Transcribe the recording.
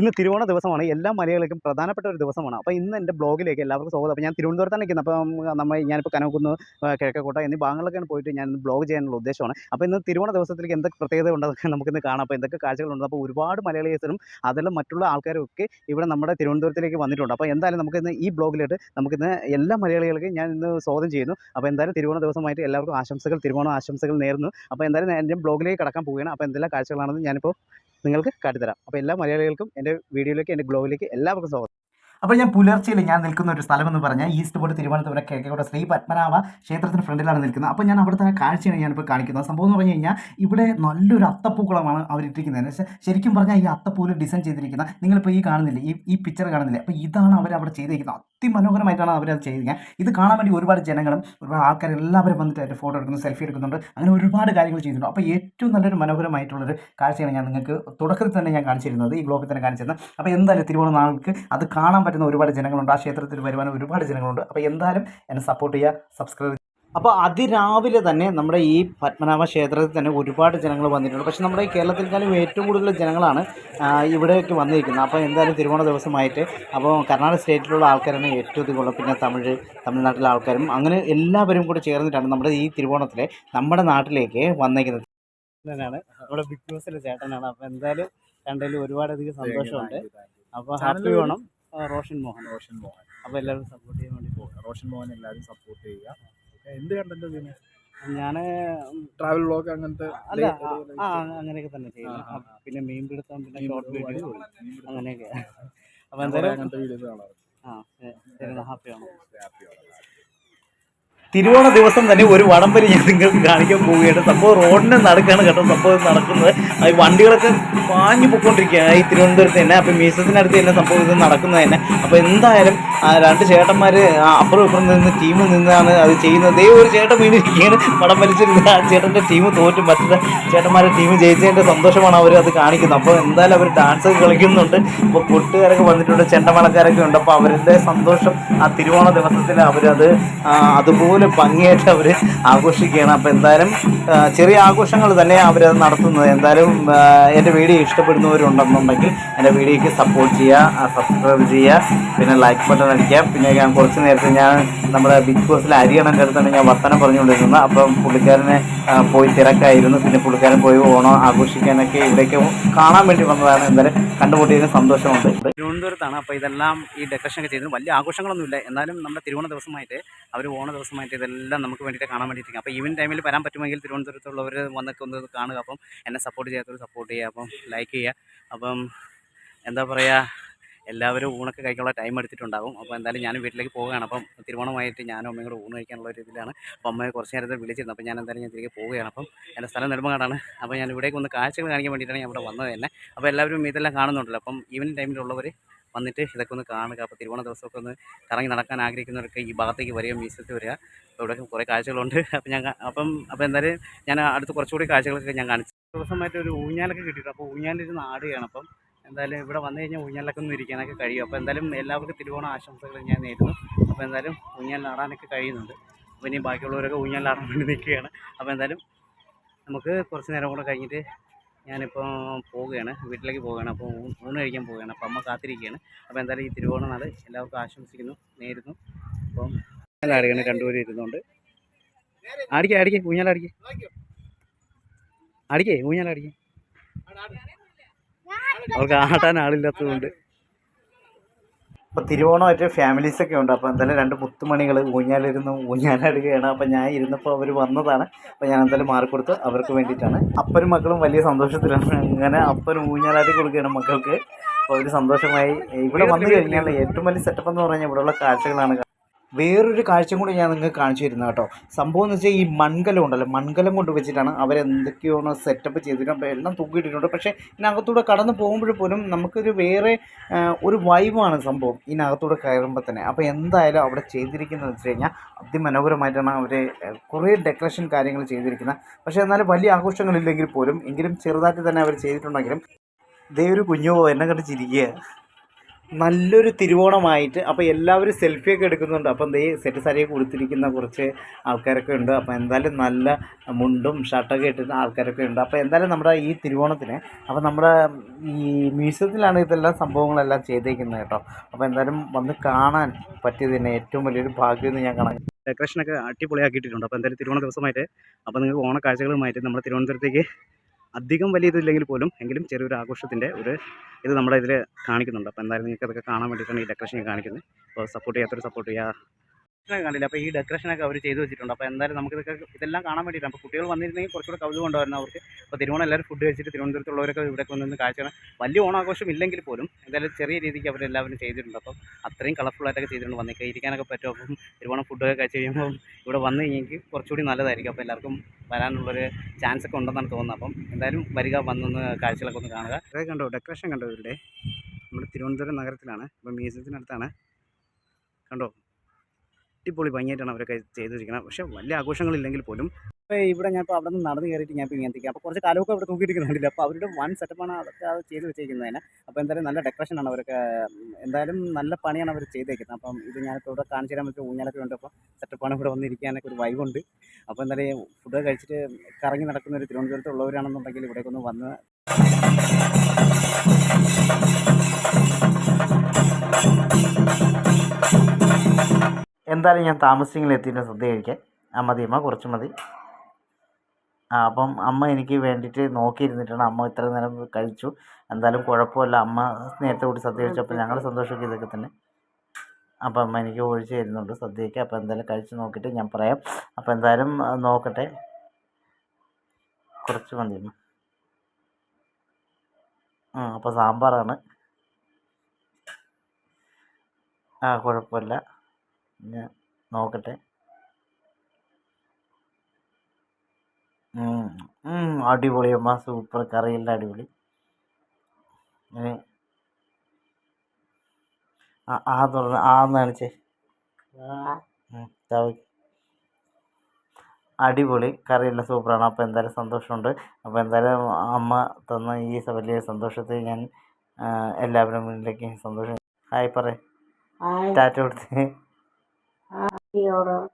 ഇന്ന് തിരുവോണ ദിവസമാണ്. എല്ലാ മലയാളികൾക്കും പ്രധാനപ്പെട്ട ഒരു ദിവസമാണ്. അപ്പോൾ ഇന്ന് എന്റെ ബ്ലോഗിലേക്ക് എല്ലാവർക്കും സ്വാഗതം. അപ്പോൾ ഞാൻ തിരുവനന്തപുരത്താണ് നിൽക്കുന്നത് അപ്പം നമ്മൾ ഞാനിപ്പോൾ കനകുന്ന് കിഴക്കക്കോട്ട എന്നീ ഭാഗങ്ങളിലൊക്കെയാണ് പോയിട്ട് ഞാൻ ബ്ലോഗ് ചെയ്യാനുള്ള ഉദ്ദേശമാണ്. അപ്പോൾ ഇന്ന് തിരുവോണ ദിവസത്തിലേക്ക് എന്തൊക്കെ പ്രത്യേകത ഉണ്ടെന്നൊക്കെ നമുക്കിന്ന് കാണാം. അപ്പോൾ എന്തൊക്കെ കാഴ്ചകളുണ്ട് അപ്പോൾ ഒരുപാട് മലയാളികൾ അതെല്ലാം മറ്റുള്ള ആൾക്കാരും ഒക്കെ ഇവിടെ നമ്മുടെ തിരുവനന്തപുരത്തിലേക്ക് വന്നിട്ടുണ്ട്. അപ്പോൾ എന്തായാലും നമുക്കിന്ന് ഈ ബ്ലോഗിലായിട്ട് നമുക്കിന്ന് എല്ലാ മലയാളികൾക്കും ഞാൻ ഇന്ന് സ്വാഗതം ചെയ്യുന്നു. അപ്പോൾ എന്തായാലും തിരുവോണ ദിവസമായിട്ട് എല്ലാവർക്കും ആശംസകൾ തിരുവോണ ആശംസകൾ നേരുന്നു. അപ്പോൾ എന്തായാലും എന്റെ ബ്ലോഗിലേക്ക് കടക്കാൻ പോവുകയാണ്. അപ്പോൾ എന്തെല്ലാം കാഴ്ചകളാണെന്ന് ഞാനിപ്പോൾ നിങ്ങൾക്ക് കാട്ടിത്തരാം. അപ്പോൾ എല്ലാ മലയാളികൾക്കും എന്റെ വീഡിയോയിലേക്ക് എന്റെ ബ്ലോഗിലേക്ക് എല്ലാവർക്കും സ്വാഗതം. അപ്പോൾ ഞാൻ പുലർച്ചയിൽ ഞാൻ നിൽക്കുന്ന ഒരു സ്ഥലം എന്ന് പറഞ്ഞാൽ ഈസ്റ്റ് ബോർഡ് തിരുവനന്തപുരം കിഴക്കോട്ട ശ്രീ പത്മനാഭ ക്ഷേത്രത്തിന് ഫ്രണ്ടിലാണ് നിൽക്കുന്നത്. അപ്പോൾ ഞാൻ അവിടുത്തെ കാഴ്ചയാണ് ഞാനിപ്പോൾ കാണിക്കുന്നത്. സംഭവം എന്ന് പറഞ്ഞു കഴിഞ്ഞാൽ ഇവിടെ നല്ലൊരു അത്തപ്പൂക്കളമാണ് അവരിട്ടിരിക്കുന്നത് ശരിക്കും പറഞ്ഞാൽ ഈ അത്തപ്പൂവിൽ ഡിസൈൻ ചെയ്തിരിക്കുന്ന നിങ്ങളിപ്പോൾ ഈ കാണുന്നില്ല ഈ ഈ പിക്ചർ കാണുന്നില്ല? അപ്പോൾ ഇതാണ് അവർ അവിടെ ചെയ്തിരിക്കുന്നത്. അതിമനോഹരമായിട്ടാണ് അവരത് ചെയ്തിരിക്കുന്നത്. ഇത് കാണാൻ വേണ്ടി ഒരുപാട് ജനങ്ങളും ഒരുപാട് ആൾക്കാർ എല്ലാവരും വന്നിട്ട് അതിന്റെ ഫോട്ടോ എടുക്കുന്നു സെൽഫി എടുക്കുന്നുണ്ട്. അങ്ങനെ ഒരുപാട് കാര്യങ്ങൾ ചെയ്യുന്നുണ്ട് അപ്പോൾ ഏറ്റവും നല്ലൊരു മനോഹരമായിട്ടുള്ളൊരു കാഴ്ചയാണ് ഞാൻ നിങ്ങൾക്ക് തുടക്കത്തിൽ തന്നെ ഞാൻ കാണിച്ചിരുന്നത് ഈ ബ്ലോഗിൽ തന്നെ കാണിച്ചിരുന്നത്. അപ്പോൾ എന്തായാലും തിരുവോണ നാൾക്ക് അത് കാണാൻ പറ്റുന്ന ഒരുപാട് ജനങ്ങളുണ്ട്. ആ ക്ഷേത്രത്തിൽ വരുവാനും ഒരുപാട് ജനങ്ങളുണ്ട്. അപ്പോൾ എന്തായാലും എന്നെ സപ്പോർട്ട് ചെയ്യുക സബ്സ്ക്രൈബ് അപ്പോൾ അതിരാവിലെ തന്നെ നമ്മുടെ ഈ പത്മനാഭ ക്ഷേത്രത്തിൽ തന്നെ ഒരുപാട് ജനങ്ങൾ വന്നിട്ടുണ്ട്. പക്ഷേ നമ്മുടെ ഈ കേരളത്തിൽക്കാളും ഏറ്റവും കൂടുതൽ ജനങ്ങളാണ് ഇവിടേക്ക് വന്നിരിക്കുന്നത്. അപ്പോൾ എന്തായാലും തിരുവോണ ദിവസമായിട്ട് അപ്പോൾ കർണാടക സ്റ്റേറ്റിലുള്ള ആൾക്കാരാണ് ഏറ്റവും അധികം ഉള്ളത്. പിന്നെ തമിഴ് തമിഴ്നാട്ടിലെ ആൾക്കാരും അങ്ങനെ എല്ലാവരും കൂടി ചേർന്നിട്ടാണ് നമ്മുടെ ഈ തിരുവോണത്തിലെ നമ്മുടെ നാട്ടിലേക്ക് വന്നേക്കുന്നത്. തന്നെയാണ് നമ്മുടെ ബിഗ് ബോസിലെ ചേട്ടനാണ്. അപ്പോൾ എന്തായാലും കണ്ടതിൽ ഒരുപാടധികം സന്തോഷമുണ്ട്. അപ്പോൾ ഹാപ്പി ഓണം ആ, റോഷൻ മോഹൻ. റോഷൻ മോഹൻ. അപ്പോൾ എല്ലാവരും സപ്പോർട്ട് ചെയ്യാൻ വേണ്ടി പോകുക റോഷൻ മോഹൻ എല്ലാവരും സപ്പോർട്ട് ചെയ്യുക. ഓക്കേ, എന്ത് കണ്ടന്റ് ഞാൻ ട്രാവൽ വ്ളോഗ് അങ്ങനത്തെ അല്ല ആ, അങ്ങനെയൊക്കെ തന്നെ ചെയ്യുന്നത് ആ, പിന്നെ മീൻ പിടുത്തം പിന്നെ ഷോർട്ട് വീഡിയോ അങ്ങനെയൊക്കെ. അപ്പോൾ എന്തായാലും അങ്ങനത്തെ വീഡിയോസ് കാണാറ് ആ ഹാപ്പിയാണ് ഹാപ്പിയാണ് തിരുവോണ ദിവസം തന്നെ ഒരു വടംവലി ഞാൻ നിങ്ങൾക്ക് കാണിക്കാൻ പോവുകയാണ്. സംഭവം റോഡിനെ നടക്കാണ് കേട്ടോ സംഭവം നടക്കുന്നത്. അത് വണ്ടികളൊക്കെ പാഞ്ഞു പൊയ്ക്കൊണ്ടിരിക്കുകയാണ്. ഈ തിരുവനന്തപുരത്ത് തന്നെ അപ്പം മീസത്തിനടുത്ത് തന്നെ സംഭവം ഇത് നടക്കുന്നത് തന്നെ. അപ്പോൾ എന്തായാലും ആ രണ്ട് ചേട്ടന്മാർ അപ്പുറം ഇപ്പുറം നിന്ന് ടീം നിന്നാണ് അത് ചെയ്യുന്നത്. ദേ ഒരു ചേട്ടൻ വീണിരിക്കുകയാണ്. വടം വലിച്ചിരുന്ന ആ ചേട്ടന്റെ ടീം തോറ്റും. മറ്റൊരു ചേട്ടന്മാരുടെ ടീം ജയിച്ചതിന്റെ സന്തോഷമാണ് അവർ അത് കാണിക്കുന്നത്. അപ്പോൾ എന്തായാലും അവർ ഡാൻസ് കളിക്കുന്നുണ്ട്. അപ്പോൾ കൊട്ടുകാരൊക്കെ വന്നിട്ടുണ്ട് ചെണ്ടമേളക്കാരൊക്കെ ഉണ്ട്. അപ്പോൾ അവരുടെ സന്തോഷം ആ തിരുവോണ ദിവസത്തിൽ അവരത് ആ, അതുപോലെ ഭംഗിയായിട്ട് അവർ ആഘോഷിക്കുകയാണ്. അപ്പോൾ എന്തായാലും ചെറിയ ആഘോഷങ്ങൾ തന്നെ അവരത് നടത്തുന്നത്. എന്തായാലും എന്റെ വീഡിയോ ഇഷ്ടപ്പെടുന്നവരുണ്ടെന്നുണ്ടെങ്കിൽ എന്റെ വീഡിയോയ്ക്ക് സപ്പോർട്ട് ചെയ്യുക സബ്സ്ക്രൈബ് ചെയ്യുക പിന്നെ ലൈക്ക് ബട്ടൺ അടിക്കുക. പിന്നെ ഞാൻ കുറച്ച് നേരത്തെ ഞാൻ നമ്മുടെ ബിഗ് ബോസിൽ അരിയണം അടുത്താണ് ഞാൻ വർത്തനം പറഞ്ഞുകൊണ്ടിരുന്നത് അപ്പം പുള്ളിക്കാരനെ പോയി തിരക്കായിരുന്നു. പിന്നെ പുള്ളിക്കാരൻ പോയി ഓണം ആഘോഷിക്കാനൊക്കെ ഇവിടേക്ക് കാണാൻ വേണ്ടി വന്നതാണ്. എന്തായാലും കണ്ടുമുട്ടിയതിന് സന്തോഷമുണ്ട്. തിരുവനന്തപുരത്താണ്. അപ്പോൾ ഇതെല്ലാം ഈ ഡെക്കറേഷൻ ഒക്കെ ചെയ്തത് വലിയ ആഘോഷങ്ങളൊന്നുമില്ല. എന്നാലും നമ്മുടെ തിരുവോണ ദിവസമായിട്ട് അവർ ഓണ ദിവസമായിട്ട് ഇതെല്ലാം നമുക്ക് വേണ്ടിയിട്ട് കാണാൻ വേണ്ടിയിട്ടിരിക്കും അപ്പോൾ ഈവൻ ടൈമിൽ വരാൻ പറ്റുമെങ്കിൽ തിരുവനന്തപുരത്തുള്ളവർ വന്നൊക്കെ ഒന്ന് കാണുക. അപ്പം എന്നെ സപ്പോർട്ട് ചെയ്യാത്തവർ സപ്പോർട്ട് ചെയ്യുക. അപ്പം ലൈക്ക് ചെയ്യുക. അപ്പം എന്താ പറയുക എല്ലാവരും ഊണൊക്കെ കഴിക്കാനുള്ള ടൈം എടുത്തിട്ടുണ്ടാകും അപ്പോൾ എന്തായാലും ഞാൻ വീട്ടിലേക്ക് പോവുകയാണ്. അപ്പം തിരുവോണമായിട്ട് ഞാനും അമ്മയും കൂടെ ഊണ് കഴിക്കാനുള്ള ഒരു ഇതിലാണ് അപ്പോൾ അമ്മയെ കുറച്ച് നേരത്തെ വിളിച്ചിരുന്നു. അപ്പോൾ ഞാൻ എന്തായാലും ഞാൻ തിരികെ പോവുകയാണ്. അപ്പം എന്റെ സ്ഥലം നെടുമങ്ങാടാണ്. അപ്പോൾ ഞാൻ ഇവിടേക്ക് ഒന്ന് കാഴ്ചകൾ കാണിക്കാൻ വേണ്ടിയിട്ടാണ് ഞാൻ ഇവിടെ വന്നത് തന്നെ. അപ്പോൾ എല്ലാവരും ഇതെല്ലാം കാണുന്നുണ്ടല്ലോ. അപ്പം ഈവനിങ് ടൈമിലുള്ളവർ വന്നിട്ട് ഇതൊക്കെ ഒന്ന് കാണുക. അപ്പോൾ തിരുവോണ ദിവസമൊക്കെ ഒന്ന് കറങ്ങി നടക്കാൻ ആഗ്രഹിക്കുന്നവർക്ക് ഈ ഭാഗത്തേക്ക് വരിക മ്യൂസിയത്തിൽ വരിക. അപ്പോൾ ഇവിടെ കുറേ കാഴ്ചകളുണ്ട്. അപ്പോൾ ഞാൻ അപ്പം അപ്പോൾ എന്തായാലും ഞാൻ അടുത്ത് കുറച്ചുകൂടി കാഴ്ചകളൊക്കെ ഞാൻ കാണിച്ചു ദിവസമായിട്ട് ഒരു ഊഞ്ഞാലൊക്കെ കിട്ടിയിട്ടുണ്ട്. അപ്പോൾ ഊഞ്ഞാലിരുന്ന് ആടുകയാണ്. അപ്പം എന്തായാലും ഇവിടെ വന്നു കഴിഞ്ഞാൽ ഊഞ്ഞാലൊക്കെ ഒന്ന് ഇരിക്കാനൊക്കെ കഴിയും. അപ്പോൾ എന്തായാലും എല്ലാവർക്കും തിരുവോണ ആശംസകൾ ഞാൻ നേരുന്നു. അപ്പോൾ എന്തായാലും ഊഞ്ഞാലിനാടാനൊക്കെ കഴിയുന്നുണ്ട്. അപ്പോൾ ഇനി ബാക്കിയുള്ളവരൊക്കെ ഊഞ്ഞാലിനാടാൻ വേണ്ടി നിൽക്കുകയാണ്. അപ്പോൾ എന്തായാലും നമുക്ക് കുറച്ച് നേരം കൂടെ കഴിഞ്ഞിട്ട് ഞാനിപ്പോൾ പോവുകയാണ്. വീട്ടിലേക്ക് പോവുകയാണ്. അപ്പോൾ ഊണ് കഴിക്കാൻ പോവുകയാണ്. അപ്പോൾ അമ്മ കാത്തിരിക്കുകയാണ്. അപ്പോൾ എന്തായാലും ഈ തിരുവോണ നാട് എല്ലാവർക്കും ആശംസിക്കുന്നു നേരുന്നു. അപ്പം ഊഞ്ഞാലാടുകയാണ് രണ്ടുപേരും ഇരുന്നുകൊണ്ട്. അടിക്കേ അടിക്കേ ഊഞ്ഞാലടിക്കേ അടിക്കേ ഊഞ്ഞാലടിക്കേ അവർക്ക് ആട്ടാൻ ആളില്ലാത്തതുകൊണ്ട്. അപ്പോൾ തിരുവോണമായിട്ട് ഫാമിലീസൊക്കെ ഉണ്ട്. അപ്പോൾ എന്തായാലും രണ്ട് മുത്തുമണികൾ ഊഞ്ഞാലിരുന്ന് ഊഞ്ഞാലാടുകയാണ്. അപ്പോൾ ഞാൻ ഇരുന്നപ്പോൾ അവർ വന്നതാണ്. അപ്പോൾ ഞാൻ എന്തായാലും മാറിക്കൊടുത്ത് അവർക്ക് വേണ്ടിയിട്ടാണ്. അപ്പനും മക്കളും വലിയ സന്തോഷത്തിലാണ്. അങ്ങനെ അപ്പനും ഊഞ്ഞാലാടി കൊടുക്കുകയാണ് മക്കൾക്ക്. അപ്പോൾ ഒരു സന്തോഷമായി. ഇവിടെ വന്നു കഴിഞ്ഞാൽ ഏറ്റവും വലിയ സെറ്റപ്പ് എന്ന് പറഞ്ഞാൽ ഇവിടെയുള്ള കാഴ്ചകളാണ്. വേറൊരു കാഴ്ചയും കൂടി ഞാൻ നിങ്ങൾക്ക് കാണിച്ചു തരുന്നത് കേട്ടോ. സംഭവം എന്ന് വെച്ചാൽ ഈ മൺകലം ഉണ്ടല്ലോ. മൺകലം കൊണ്ട് വെച്ചിട്ടാണ് അവരെന്തൊക്കെയാണ് സെറ്റപ്പ് ചെയ്തിട്ടുണ്ട് എല്ലാം തൂക്കിയിട്ടിട്ടുണ്ട്. പക്ഷേ ഇതിനകത്തൂടെ കടന്നു പോകുമ്പോൾ പോലും നമുക്കൊരു വേറെ ഒരു വൈബാണ് സംഭവം ഇതിനകത്തൂടെ കയറുമ്പോൾ തന്നെ. അപ്പോൾ എന്തായാലും അവിടെ ചെയ്തിരിക്കുന്നത് വെച്ച് കഴിഞ്ഞാൽ അതിമനോഹരമായിട്ടാണ് അവർ കുറേ ഡെക്കറേഷൻ കാര്യങ്ങൾ ചെയ്തിരിക്കുന്നത്. പക്ഷേ എന്നാലും വലിയ ആഘോഷങ്ങളില്ലെങ്കിൽ പോലും എങ്കിലും ചെറുതായിട്ട് തന്നെ അവർ ചെയ്തിട്ടുണ്ടെങ്കിലും ഇതേ ഒരു കുഞ്ഞു എന്നെ കണ്ട് ചിരിക്കുക നല്ലൊരു തിരുവോണമായിട്ട് അപ്പോൾ എല്ലാവരും സെൽഫിയൊക്കെ എടുക്കുന്നുണ്ട്. അപ്പം എന്തേ സെറ്റ് സാരിയെ കൊടുത്തിരിക്കുന്ന കുറച്ച് ആൾക്കാരൊക്കെ ഉണ്ട്. അപ്പോൾ എന്തായാലും നല്ല മുണ്ടും ഷർട്ടൊക്കെ ഇട്ടിരുന്ന ആൾക്കാരൊക്കെ ഉണ്ട്. അപ്പോൾ എന്തായാലും നമ്മുടെ ഈ തിരുവോണത്തിന് അപ്പോൾ നമ്മുടെ ഈ മ്യൂസിയത്തിലാണ് ഇതെല്ലാം സംഭവങ്ങളെല്ലാം ചെയ്തേക്കുന്നത് കേട്ടോ. അപ്പോൾ എന്തായാലും വന്ന് കാണാൻ പറ്റിയതിന് ഏറ്റവും വലിയൊരു ഭാഗ്യം എന്ന് ഞാൻ കാണാൻ ഡെക്കറേഷനൊക്കെ അടിപൊളിയാക്കിയിട്ടുണ്ട്. അപ്പോൾ എന്തായാലും തിരുവോണ ദിവസമായിട്ട് അപ്പോൾ നിങ്ങൾക്ക് ഓണക്കാഴ്ചകളുമായിട്ട് നമ്മുടെ തിരുവനന്തപുരത്തേക്ക് അധികം വലിയ ഇതില്ലെങ്കിൽ പോലും എങ്കിലും ചെറിയൊരു ആഘോഷത്തിന്റെ ഒരു ഇത് നമ്മുടെ ഇതിൽ കാണിക്കുന്നുണ്ട്. അപ്പോൾ എന്തായാലും നിങ്ങൾക്ക് അതൊക്കെ കാണാൻ വേണ്ടിയിട്ടാണ് ഈ ഡെക്കറേഷൻ കാണിക്കുന്നത്. അപ്പോൾ സപ്പോർട്ട് ചെയ്യാത്തൊരു സപ്പോർട്ട് ചെയ്യുക. ഡെക്കറേഷൻ കണ്ടില്ല? അപ്പോൾ ഈ ഡെക്കറേഷനൊക്കെ അവർ ചെയ്തു വെച്ചിട്ടുണ്ട്. അപ്പോൾ എന്തായാലും നമുക്ക് ഇതൊക്കെ ഇതെല്ലാം കാണാൻ വേണ്ടിയിട്ടാണ് അപ്പോൾ കുട്ടികൾ വന്നിരുന്നെങ്കിൽ കുറച്ചുകൂടെ കൗതുകം ഉണ്ടായിരുന്നു അവർക്ക്. അപ്പോൾ തിരുവോണം എല്ലാവരും ഫുഡ് കഴിച്ചിട്ട് തിരുവനന്തപുരത്തുള്ളവരൊക്കെ ഇവിടെ വന്നിരുന്ന് കാഴ്ച വലിയ ഓണാഘോഷം ഇല്ലെങ്കിൽ പോലും എന്തായാലും ചെറിയ രീതിക്ക് അവരെല്ലാവരും ചെയ്തിട്ടുണ്ട്. അപ്പം അത്രയും കളർഫുള്ളായിട്ടൊക്കെ ചെയ്തിട്ടുണ്ട് വന്നേക്കുക ഇരിക്കാനൊക്കെ പറ്റും. അപ്പം തിരുവോണം ഫുഡൊക്കെ കഴിച്ച് കഴിയുമ്പോൾ ഇവിടെ വന്നു കഴിഞ്ഞെങ്കിൽ കുറച്ചുകൂടി നല്ലതായിരിക്കും. അപ്പോൾ എല്ലാവർക്കും വരാനുള്ളൊരു ചാൻസ് ഒക്കെ ഉണ്ടെന്നാണ് തോന്നുന്നത്. അപ്പം എന്തായാലും വരിക വന്നൊന്ന് കാഴ്ചകളൊക്കെ ഒന്ന് കാണുക. അതൊക്കെ കണ്ടോ? ഡെക്കറേഷൻ കണ്ടോ ഇവരുടെ? നമ്മുടെ തിരുവനന്തപുരം നഗരത്തിലാണ്. ഇപ്പം മ്യൂസിയത്തിനടുത്താണ് കണ്ടോ? അടിപൊളി ഭംഗിയായിട്ടാണ് അവരൊക്കെ ചെയ്തു വെച്ചിരിക്കുന്നത് പക്ഷേ വലിയ ആഘോഷങ്ങളില്ലെങ്കിൽ പോലും അപ്പോൾ ഇവിടെ ഞാൻ ഇപ്പോൾ അവിടെ നിന്ന് നടന്ന് കയറിയിട്ട് ഞാൻ ഇപ്പോൾ ഇങ്ങനത്തേക്ക് അപ്പോൾ കുറച്ച് കാലമൊക്കെ അവിടെ തൂക്കിയിരിക്കുന്നുണ്ടല്ലോ അപ്പോൾ അവരുടെ വൺ സെറ്റപ്പാണ് അതൊക്കെ അത് ചെയ്ത് വെച്ചേക്കുന്നതിന് അപ്പോൾ എന്തായാലും നല്ല ഡെക്കറേഷനാണ് അവരൊക്കെ എന്തായാലും നല്ല പണിയാണ് അവർ ചെയ്തേക്കുന്നത്. അപ്പം ഇത് ഞാനിപ്പോൾ ഇവിടെ കാണിച്ചു തരാൻ പറ്റിയ ഊഞ്ഞാലൊക്കെ ഉണ്ട്. അപ്പോൾ സെറ്റപ്പാണ് ഇവിടെ വന്നിരിക്കാനൊക്കെ ഒരു വൈബുണ്ട് അപ്പോൾ എന്തായാലും ഫുഡ് കഴിച്ചിട്ട് കറങ്ങി നടക്കുന്ന ഒരു തിരുവനന്തപുരത്തുള്ളവരാണെന്നുണ്ടെങ്കിൽ ഇവിടേക്ക് ഒന്ന് വന്ന് എന്തായാലും ഞാൻ താമസിച്ചെങ്കിലും എത്തിയിട്ട് സദ്യ കഴിക്കാൻ ആ മതി അമ്മ കുറച്ച് മതി. ആ അപ്പം അമ്മ എനിക്ക് വേണ്ടിയിട്ട് നോക്കിയിരുന്നിട്ടാണ് അമ്മ ഇത്ര നേരം കഴിച്ചു. എന്തായാലും കുഴപ്പമില്ല. അമ്മ നേരത്തെ കൂടി സദ്യ കഴിച്ചപ്പോൾ ഞങ്ങൾ സന്തോഷമൊക്കെ ഇതൊക്കെ തന്നെ. അപ്പം അമ്മ എനിക്ക് ഒഴിച്ച് തരുന്നുണ്ട്. സദ്യയ്ക്ക് അപ്പം എന്തായാലും കഴിച്ച് നോക്കിയിട്ട് ഞാൻ പറയാം. അപ്പം എന്തായാലും നോക്കട്ടെ. കുറച്ച് മതി അമ്മ. ആ അപ്പോൾ സാമ്പാറാണ്. ആ കുഴപ്പമില്ല. ഞാൻ നോക്കട്ടെ. അടിപൊളി അമ്മ സൂപ്പർ കറിയെല്ലാം അടിപൊളി. ഇങ്ങനെ ആ തുറന്ന് ആ കാണിച്ചേ. അടിപൊളി കറിയെല്ലാം സൂപ്പറാണ് അപ്പോൾ എന്തായാലും സന്തോഷമുണ്ട്. അപ്പോൾ എന്തായാലും അമ്മ തന്ന ഈ വലിയ സന്തോഷത്തിൽ ഞാൻ എല്ലാവരും എല്ലാവരുടെ മുന്നിലേക്ക് സന്തോഷം. ഹായ് പറ ടാറ്റ കൊടുത്ത്. ഹാപ്പി ഓണം